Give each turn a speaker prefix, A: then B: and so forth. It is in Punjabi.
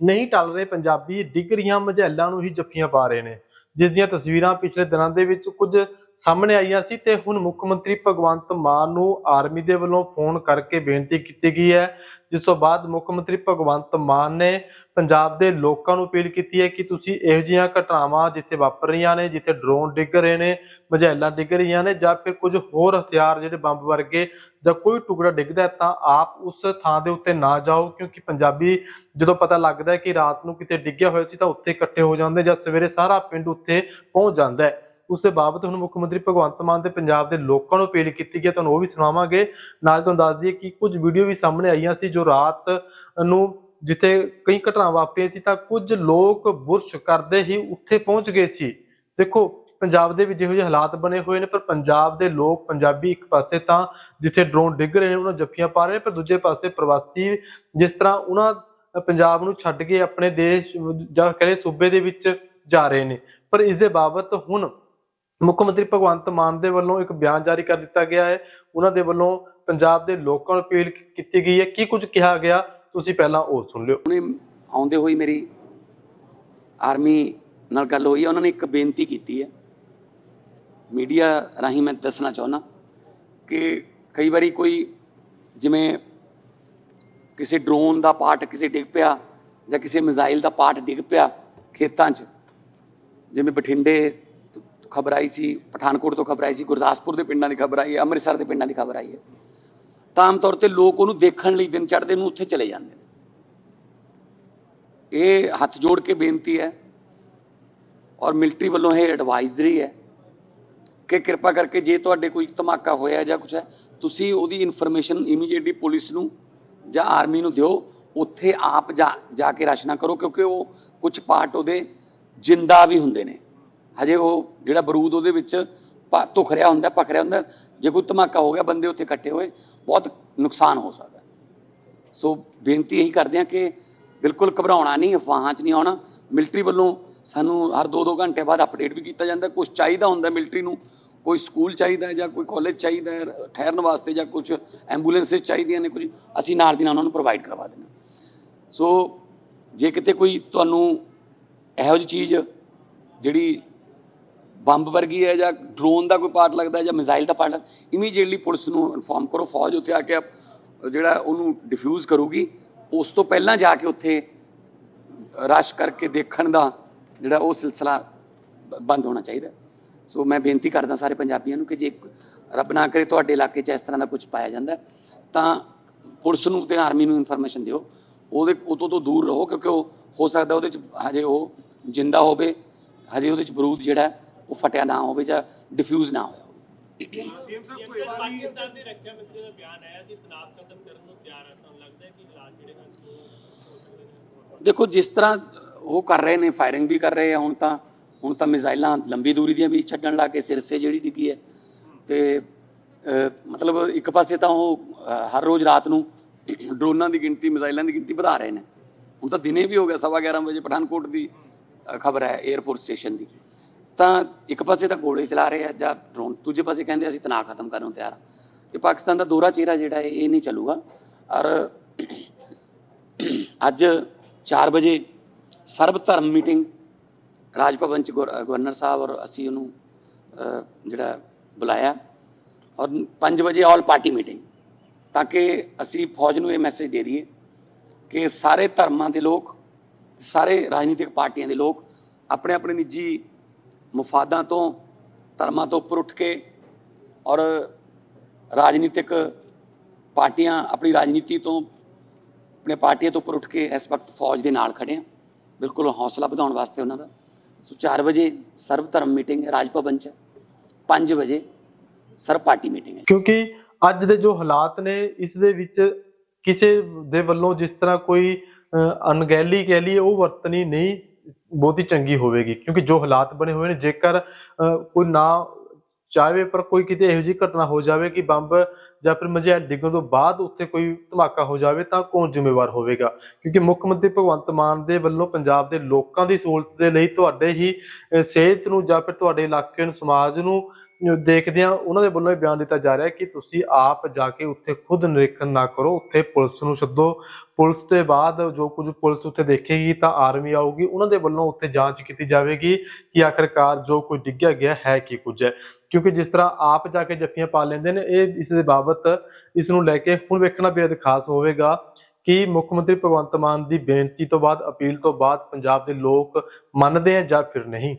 A: ਨਹੀਂ ਟਲ ਰਹੇ ਪੰਜਾਬੀ ਡਿਗਰੀਆਂ ਮਝੈਲਾਂ ਨੂੰ ਹੀ ਜੱਫੀਆਂ ਪਾ ਰਹੇ ਨੇ, ਜਿਸ ਦੀਆਂ ਤਸਵੀਰਾਂ ਪਿਛਲੇ ਦਿਨਾਂ ਦੇ ਵਿੱਚ ਕੁਝ ਸਾਹਮਣੇ ਆਈਆਂ ਸੀ ਤੇ ਹੁਣ ਮੁੱਖ ਮੰਤਰੀ ਭਗਵੰਤ ਮਾਨ ਨੂੰ ਆਰਮੀ ਦੇ ਵੱਲੋਂ ਫੋਨ ਕਰਕੇ ਬੇਨਤੀ ਕੀਤੀ ਗਈ ਹੈ। ਜਿਸ ਤੋਂ ਬਾਅਦ ਮੁੱਖ ਮੰਤਰੀ ਭਗਵੰਤ ਮਾਨ ਨੇ ਪੰਜਾਬ ਦੇ ਲੋਕਾਂ ਨੂੰ ਅਪੀਲ ਕੀਤੀ ਹੈ ਕਿ ਤੁਸੀਂ ਇਹੋ ਜਿਹੀਆਂ ਘਟਨਾਵਾਂ ਜਿੱਥੇ ਵਾਪਰ ਰਹੀਆਂ ਨੇ, ਜਿੱਥੇ ਡਰੋਨ ਡਿੱਗ ਰਹੇ ਨੇ, ਮਝੈਲਾਂ ਡਿੱਗ ਰਹੀਆਂ ਨੇ ਜਾਂ ਫਿਰ ਕੁਝ ਹੋਰ ਹਥਿਆਰ ਜਿਹੜੇ ਬੰਬ ਵਰਗੇ ਜਾਂ ਕੋਈ ਟੁਕੜਾ ਡਿੱਗਦਾ ਤਾਂ ਆਪ ਉਸ ਥਾਂ ਦੇ ਉੱਤੇ ਨਾ ਜਾਓ ਕਿਉਂਕਿ ਪੰਜਾਬੀ ਜਦੋਂ ਪਤਾ ਲੱਗਦਾ ਹੈ ਕਿ ਰਾਤ ਨੂੰ ਕਿਤੇ ਡਿੱਗਿਆ ਹੋਇਆ ਸੀ ਤਾਂ ਉੱਥੇ ਇਕੱਠੇ ਹੋ ਜਾਂਦੇ ਜਾਂ ਸਵੇਰੇ ਸਾਰਾ ਪਿੰਡ ਉੱਥੇ ਪਹੁੰਚ ਜਾਂਦਾ ਹੈ। ਉਸ ਦੇ ਬਾਬਤ ਹੁਣ ਮੁੱਖ ਮੰਤਰੀ ਭਗਵੰਤ ਮਾਨ ਤੇ ਪੰਜਾਬ ਦੇ ਲੋਕਾਂ ਨੂੰ ਅਪੀਲ ਕੀਤੀ ਗਈ ਤੁਹਾਨੂੰ ਉਹ ਵੀ ਸੁਣਾਵਾਂਗੇ। ਨਾਲ ਤੁਹਾਨੂੰ ਦੱਸ ਦਈਏ ਕਿ ਕੁਝ ਵੀਡੀਓ ਵੀ ਸਾਹਮਣੇ ਆਈਆਂ ਸੀ ਜੋ ਰਾਤ ਨੂੰ ਜਿੱਥੇ ਕਈ ਘਟਨਾਵਾਂ ਵਾਪਰੀਆਂ ਸੀ ਤਾਂ ਕੁਝ ਲੋਕ ਬੁਰਸ਼ ਕਰਦੇ ਹੀ ਉੱਥੇ ਪਹੁੰਚ ਗਏ ਸੀ। ਦੇਖੋ, ਪੰਜਾਬ ਦੇ ਵਿੱਚ ਜਿਹੋ ਜਿਹੇ ਹਾਲਾਤ ਬਣੇ ਹੋਏ ਨੇ, ਪਰ ਪੰਜਾਬ ਦੇ ਲੋਕ, ਪੰਜਾਬੀ ਇੱਕ ਪਾਸੇ ਤਾਂ ਜਿੱਥੇ ਡਰੋਨ ਡਿੱਗ ਰਹੇ ਨੇ, ਉਹਨਾਂ ਨੂੰ ਜੱਫੀਆਂ ਪਾ ਰਹੇ ਨੇ, ਪਰ ਦੂਜੇ ਪਾਸੇ ਪ੍ਰਵਾਸੀ ਜਿਸ ਤਰ੍ਹਾਂ ਉਹਨਾਂ ਪੰਜਾਬ ਨੂੰ ਛੱਡ ਕੇ ਆਪਣੇ ਦੇਸ਼ ਜਾਂ ਕਹੇ ਸੂਬੇ ਦੇ ਵਿੱਚ ਜਾ ਰਹੇ ਨੇ। ਪਰ ਇਸ ਦੇ ਬਾਬਤ ਹੁਣ ਮੁੱਖ ਮੰਤਰੀ ਭਗਵੰਤ ਮਾਨ ਦੇ ਵੱਲੋਂ ਇੱਕ ਬਿਆਨ ਜਾਰੀ ਕਰ ਦਿੱਤਾ ਗਿਆ ਹੈ। ਉਹਨਾਂ ਦੇ ਵੱਲੋਂ ਪੰਜਾਬ ਦੇ ਲੋਕਾਂ ਨੂੰ ਅਪੀਲ ਕੀਤੀ ਗਈ ਹੈ। ਕੀ ਕੁਝ ਕਿਹਾ ਗਿਆ? ਤੁਸੀਂ ਪਹਿਲਾਂ ਉਹ ਸੁਣ ਲਿਓ।
B: ਉਹਨੇ ਆਉਂਦੇ ਹੋਈ ਮੇਰੀ ਆਰਮੀ ਨਾਲ ਗੱਲ ਹੋਈ ਹੈ। ਉਹਨਾਂ ਨੇ ਇੱਕ ਬੇਨਤੀ ਕੀਤੀ ਹੈ। ਮੀਡੀਆ ਰਾਹੀਂ ਮੈਂ ਦੱਸਣਾ ਚਾਹੁੰਦਾ ਕਿ ਕਈ ਵਾਰੀ ਕੋਈ ਜਿਵੇਂ ਕਿਸੇ ਡਰੋਨ ਦਾ ਪਾਰਟ ਕਿਸੇ ਡਿੱਗ ਪਿਆ ਜਾਂ ਕਿਸੇ ਮਿਜ਼ਾਈਲ ਦਾ ਪਾਰਟ ਡਿੱਗ ਪਿਆ ਖੇਤਾਂ 'ਚ, ਜਿਵੇਂ ਬਠਿੰਡੇ ਖਬਰ ਆਈ ਸੀ, ਪਠਾਨਕੋਟ ਤੋਂ ਖਬਰ ਆਈ ਸੀ, ਗੁਰਦਾਸਪੁਰ ਦੇ ਪਿੰਡਾਂ ਦੀ ਖਬਰ ਆਈ ਹੈ, ਅੰਮ੍ਰਿਤਸਰ ਦੇ ਪਿੰਡਾਂ ਦੀ ਖਬਰ ਆਈ ਹੈ। ਤਾਂ ਆਮ ਤੌਰ ਤੇ ਲੋਕ ਉਹਨੂੰ ਦੇਖਣ ਲਈ ਦਿਨ ਚੜ੍ਹਦੇ ਨੂੰ ਉੱਥੇ ਚਲੇ ਜਾਂਦੇ ਨੇ। ਇਹ ਹੱਥ ਜੋੜ ਕੇ ਬੇਨਤੀ ਹੈ ਔਰ ਮਿਲਟਰੀ ਵੱਲੋਂ ਇਹ ਐਡਵਾਈਜ਼ਰੀ ਹੈ ਕਿ ਕਿਰਪਾ ਕਰਕੇ ਜੇ ਤੁਹਾਡੇ ਕੋਈ ਧਮਾਕਾ ਹੋਇਆ ਜਾਂ ਕੁਝ ਹੈ, ਤੁਸੀਂ ਉਹਦੀ ਇਨਫੋਰਮੇਸ਼ਨ ਇਮੀਡੀਏਟਲੀ ਪੁਲਿਸ ਨੂੰ ਜਾਂ ਆਰਮੀ ਨੂੰ ਦਿਓ, ਉੱਥੇ ਆਪ ਜਾ ਕੇ ਰਸ਼ ਕਰੋ, ਕਿਉਂਕਿ ਉਹ ਕੁਝ ਪਾਰਟ ਉਹਦੇ ਜਿੰਦਾ ਵੀ ਹੁੰਦੇ ਨੇ। ਹਜੇ ਉਹ ਜਿਹੜਾ ਬਰੂਦ ਉਹਦੇ ਵਿੱਚ ਪ- ਧੁਖ ਰਿਹਾ ਹੁੰਦਾ ਪਕ ਰਿਹਾ ਹੁੰਦਾ, ਜੇ ਕੋਈ ਧਮਾਕਾ ਹੋ ਗਿਆ, ਬੰਦੇ ਉੱਥੇ ਇਕੱਠੇ ਹੋਏ, ਬਹੁਤ ਨੁਕਸਾਨ ਹੋ ਸਕਦਾ। ਸੋ ਬੇਨਤੀ ਇਹੀ ਕਰਦੇ ਹਾਂ ਕਿ ਬਿਲਕੁਲ ਘਬਰਾਉਣਾ ਨਹੀਂ, ਅਫਵਾਹਾਂ 'ਚ ਨਹੀਂ ਆਉਣਾ। ਮਿਲਟਰੀ ਵੱਲੋਂ ਸਾਨੂੰ ਹਰ 2-2 ਘੰਟੇ ਬਾਅਦ ਅਪਡੇਟ ਵੀ ਕੀਤਾ ਜਾਂਦਾ। ਕੁਝ ਚਾਹੀਦਾ ਹੁੰਦਾ ਮਿਲਟਰੀ ਨੂੰ, ਕੋਈ ਸਕੂਲ ਚਾਹੀਦਾ ਜਾਂ ਕੋਈ ਕਾਲਜ ਚਾਹੀਦਾ, ਠਹਿਰਨ ਵਾਸਤੇ ਜਾਂ ਕੁਝ ਐਂਬੂਲੈਂਸਸ ਚਾਹੀਦੀਆਂ ਨੇ, ਕੁਝ ਅਸੀਂ ਨਾਲ ਦੀ ਨਾਲ ਉਹਨਾਂ ਨੂੰ ਪ੍ਰੋਵਾਈਡ ਕਰਵਾ ਦਿੰਦੇ ਹਾਂ। ਸੋ ਜੇ ਕਿਤੇ ਕੋਈ ਤੁਹਾਨੂੰ ਇਹੋ ਜਿਹੀ ਚੀਜ਼ ਜਿਹੜੀ ਬੰਬ ਵਰਗੀ ਹੈ ਜਾਂ ਡਰੋਨ ਦਾ ਕੋਈ ਪਾਰਟ ਲੱਗਦਾ ਜਾਂ ਮਿਜ਼ਾਈਲ ਦਾ ਪਾਰਟ ਇਮੀਡੀਏਟਲੀ ਪੁਲਿਸ ਨੂੰ ਇਨਫੋਰਮ ਕਰੋ, ਫੌਜ ਉੱਥੇ ਆ ਕੇ ਆਪ- ਜਿਹੜਾ ਉਹਨੂੰ ਡਿਫਿਊਜ਼ ਕਰੂਗੀ, ਉਸ ਤੋਂ ਪਹਿਲਾਂ ਜਾ ਕੇ ਉੱਥੇ ਰਸ਼ ਕਰਕੇ ਦੇਖਣ ਦਾ ਜਿਹੜਾ ਉਹ ਸਿਲਸਿਲਾ ਬ- ਬੰਦ ਹੋਣਾ ਚਾਹੀਦਾ ਸੋ ਮੈਂ ਬੇਨਤੀ ਕਰਦਾ ਸਾਰੇ ਪੰਜਾਬੀਆਂ ਨੂੰ ਕਿ ਜੇ ਰੱਬ ਨਾ ਕਰੇ ਤੁਹਾਡੇ ਇਲਾਕੇ 'ਚ ਇਸ ਤਰ੍ਹਾਂ ਦਾ ਕੁਝ ਪਾਇਆ ਜਾਂਦਾ ਤਾਂ ਪੁਲਿਸ ਨੂੰ ਤੇ ਆਰਮੀ ਨੂੰ ਇਨਫੋਰਮੇਸ਼ਨ ਦਿਓ। ਉਹਦੇ ਉਤੋਂ ਤੋਂ ਦੂਰ ਰਹੋ, ਕਿਉਂਕਿ ਉਹ ਹੋ ਸਕਦਾ ਉਹਦੇ 'ਚ ਹਜੇ ਉਹ ਜਿੰਦਾ ਹੋਵੇ, ਹਜੇ ਉਹਦੇ 'ਚ ਬਰੂਦ ਜਿਹੜਾ ਉਹ ਫਟਿਆ ਨਾ ਹੋਵੇ ਜਾਂ ਡਿਫਿਊਜ਼ ਨਾ ਹੋਇਆ ਹੋਵੇ।
C: ਪਾਕਿਸਤਾਨ ਦੇ ਰੱਖਿਆ ਮੰਤਰੀ ਦਾ ਬਿਆਨ ਆਇਆ ਸੀ ਤਨਾਜ਼ ਖਤਮ ਕਰਨ ਨੂੰ ਤਿਆਰ ਹੈ ਤੁਹਾਨੂੰ ਲੱਗਦਾ ਹੈ ਕਿ ਹਾਲਾਤ ਜਿਹੜੇ ਹਨ ਉਹ ਹੋ ਸਕਦੇ ਨੇ
B: ਦੇਖੋ ਜਿਸ ਤਰ੍ਹਾਂ ਉਹ ਕਰ ਰਹੇ ਨੇ ਫਾਇਰਿੰਗ ਵੀ ਕਰ ਰਹੇ ਆ ਹੁਣ ਤਾਂ ਹੁਣ ਤਾਂ ਮਿਜ਼ਾਈਲਾਂ ਲੰਬੀ ਦੂਰੀ ਦੀਆਂ ਵੀ ਛੱਡਣ ਲੱਗ ਕੇ ਸਿਰਸੇ ਜਿਹੜੀ ਡਿੱਗੀ ਹੈ। ਤੇ ਮਤਲਬ ਇੱਕ ਪਾਸੇ ਤਾਂ ਉਹ ਹਰ ਰੋਜ਼ ਰਾਤ ਨੂੰ ਡਰੋਨਾਂ ਦੀ ਗਿਣਤੀ ਮਿਜ਼ਾਈਲਾਂ ਦੀ ਗਿਣਤੀ ਵਧਾ ਰਹੇ ਨੇ। ਹੁਣ ਤਾਂ ਦਿਨੇ ਵੀ ਹੋ ਗਿਆ ਸਵਾ 11 ਵਜੇ ਪਠਾਨਕੋਟ ਦੀ ਖਬਰ ਹੈ 에ਅਰਫੋਰਸ ਸਟੇਸ਼ਨ ਦੀ। ਤਾਂ ਇੱਕ ਪਾਸੇ ਤਾਂ ਗੋਲੇ ਚਲਾ ਰਹੇ ਆ ਜਾਂ ਡਰੋਨ, ਦੂਜੇ ਪਾਸੇ ਕਹਿੰਦੇ ਅਸੀਂ ਤਣਾਅ ਖਤਮ ਕਰਨ ਨੂੰ ਤਿਆਰ ਆ। ਤੇ ਪਾਕਿਸਤਾਨ ਦਾ ਦੋਹਰਾ ਚਿਹਰਾ ਜਿਹੜਾ ਹੈ, ਇਹ ਨਹੀਂ ਚੱਲੂਗਾ। ਔਰ ਅੱਜ 4 ਵਜੇ ਸਰਬ ਧਰਮ ਮੀਟਿੰਗ ਰਾਜ ਭਵਨ ਚ ਗਵਰ- ਗਵਰਨਰ ਸਾਹਿਬ ਔਰ ਅਸੀਂ ਉਹਨੂੰ ਜਿਹੜਾ ਬੁਲਾਇਆ। ਔਰ 5 ਵਜੇ ਆਲ ਪਾਰਟੀ ਮੀਟਿੰਗ, ਤਾਂ ਕਿ ਅਸੀਂ ਫੌਜ ਨੂੰ ਇਹ ਮੈਸੇਜ ਦੇ ਦਈਏ ਕਿ ਸਾਰੇ ਧਰਮਾਂ ਦੇ ਲੋਕ, ਸਾਰੇ ਰਾਜਨੀਤਿਕ ਪਾਰਟੀਆਂ ਦੇ ਲੋਕ ਆਪਣੇ ਆਪਣੇ ਨਿੱਜੀ ਮਫਾਦਾਂ ਤੋਂ, ਧਰਮਾਂ ਤੋਂ ਉੱਪਰ ਉੱਠ ਕੇ ਔਰ ਰਾਜਨੀਤਿਕ ਪਾਰਟੀਆਂ ਆਪਣੀ ਰਾਜਨੀਤੀ ਤੋਂ, ਆਪਣੇ ਪਾਰਟੀਆਂ ਤੋਂ ਉੱਪਰ ਉੱਠ ਕੇ ਇਸ ਵਕਤ ਫੌਜ ਦੇ ਨਾਲ ਖੜੇ ਆ। ਬਿਲਕੁਲ ਹੌਸਲਾ ਵਧਾਉਣ ਵਾਸਤੇ ਉਹਨਾਂ ਦਾ। ਸੋ 4 ਵਜੇ ਸਰਵ ਧਰਮ ਮੀਟਿੰਗ ਹੈ ਰਾਜ ਭਵਨ ਚ 5 ਵਜੇ ਸਰਵ ਪਾਰਟੀ ਮੀਟਿੰਗ ਹੈ।
A: ਕਿਉਂਕਿ ਅੱਜ ਦੇ ਜੋ ਹਾਲਾਤ ਨੇ, ਇਸ ਦੇ ਵਿੱਚ ਕਿਸੇ ਦੇ ਵੱਲੋਂ ਜਿਸ ਤਰ੍ਹਾਂ ਕੋਈ ਅਣਗਹਿਲੀ ਕਹਿ ਲਈਏ, ਉਹ ਵਰਤਣੀ ਨਹੀਂ ਬਹੁਤ ਹੀ ਚੰਗੀ ਹੋਵੇਗੀ, ਕਿਉਂਕਿ ਜੋ ਹਾਲਾਤ ਬਣੇ ਹੋਏ ਨੇ, ਜੇਕਰ ਕੋਈ ਨਾ ਚਾਹਵੇ, ਪਰ ਕੋਈ ਕਿਤੇ ਇਹੋ ਜਿਹੀ ਘਟਨਾ ਹੋ ਜਾਵੇ ਕਿ ਬੰਬ ਜਾਂ ਫਿਰ ਮਝੈਲ ਡਿੱਗਣ ਤੋਂ ਬਾਅਦ ਉੱਥੇ ਕੋਈ ਧਮਾਕਾ ਹੋ ਜਾਵੇ, ਤਾਂ ਕੌਣ ਜ਼ਿੰਮੇਵਾਰ ਹੋਵੇਗਾ? ਕਿਉਂਕਿ ਮੁੱਖ ਮੰਤਰੀ ਭਗਵੰਤ ਮਾਨ ਦੇ ਵੱਲੋਂ ਪੰਜਾਬ ਦੇ ਲੋਕਾਂ ਦੀ ਸਹੂਲਤ ਦੇ ਲਈ ਤੁਹਾਡੇ ਹੀ ਸਿਹਤ ਨੂੰ ਜਾਂ ਫਿਰ ਤੁਹਾਡੇ ਇਲਾਕੇ ਨੂੰ, ਸਮਾਜ ਨੂੰ ਦੇਖਦੇ ਹਾਂ, ਉਹਨਾਂ ਦੇ ਵੱਲੋਂ ਇਹ ਬਿਆਨ ਦਿੱਤਾ ਜਾ ਰਿਹਾ ਕਿ ਤੁਸੀਂ ਆਪ ਜਾ ਕੇ ਉੱਥੇ ਖੁਦ ਨਿਰੀਖਣ ਨਾ ਕਰੋ, ਉੱਥੇ ਪੁਲਿਸ ਨੂੰ ਸੱਦੋ। ਪੁਲਿਸ ਦੇ ਬਾਅਦ ਜੋ ਕੁਝ ਪੁਲਿਸ ਉੱਥੇ ਦੇਖੇਗੀ ਤਾਂ ਆਰਮੀ ਆਊਗੀ। ਉਹਨਾਂ ਦੇ ਵੱਲੋਂ ਉੱਥੇ ਜਾਂਚ ਕੀਤੀ ਜਾਵੇਗੀ ਕਿ ਆਖਰਕਾਰ ਜੋ ਕੁਝ ਡਿੱਗਿਆ ਗਿਆ ਹੈ ਕੀ ਕੁਝ ਹੈ। ਕਿਉਂਕਿ ਜਿਸ ਤਰ੍ਹਾਂ ਆਪ ਜਾ ਕੇ ਜੱਫੀਆਂ ਪਾ ਲੈਂਦੇ ਨੇ, ਇਹ ਇਸ ਦੇ ਬਾਬਤ ਇਸ ਨੂੰ ਲੈ ਕੇ ਹੁਣ ਵੇਖਣਾ ਬੇहद ਖਾਸ ਹੋਵੇਗਾ ਕਿ ਮੁੱਖ ਮੰਤਰੀ ਭਗਵੰਤ ਮਾਨ ਦੀ ਬੇਨਤੀ ਤੋਂ ਬਾਅਦ, ਅਪੀਲ ਤੋਂ ਬਾਅਦ ਪੰਜਾਬ ਦੇ ਲੋਕ ਮੰਨਦੇ ਆ ਜਾਂ ਫਿਰ ਨਹੀਂ।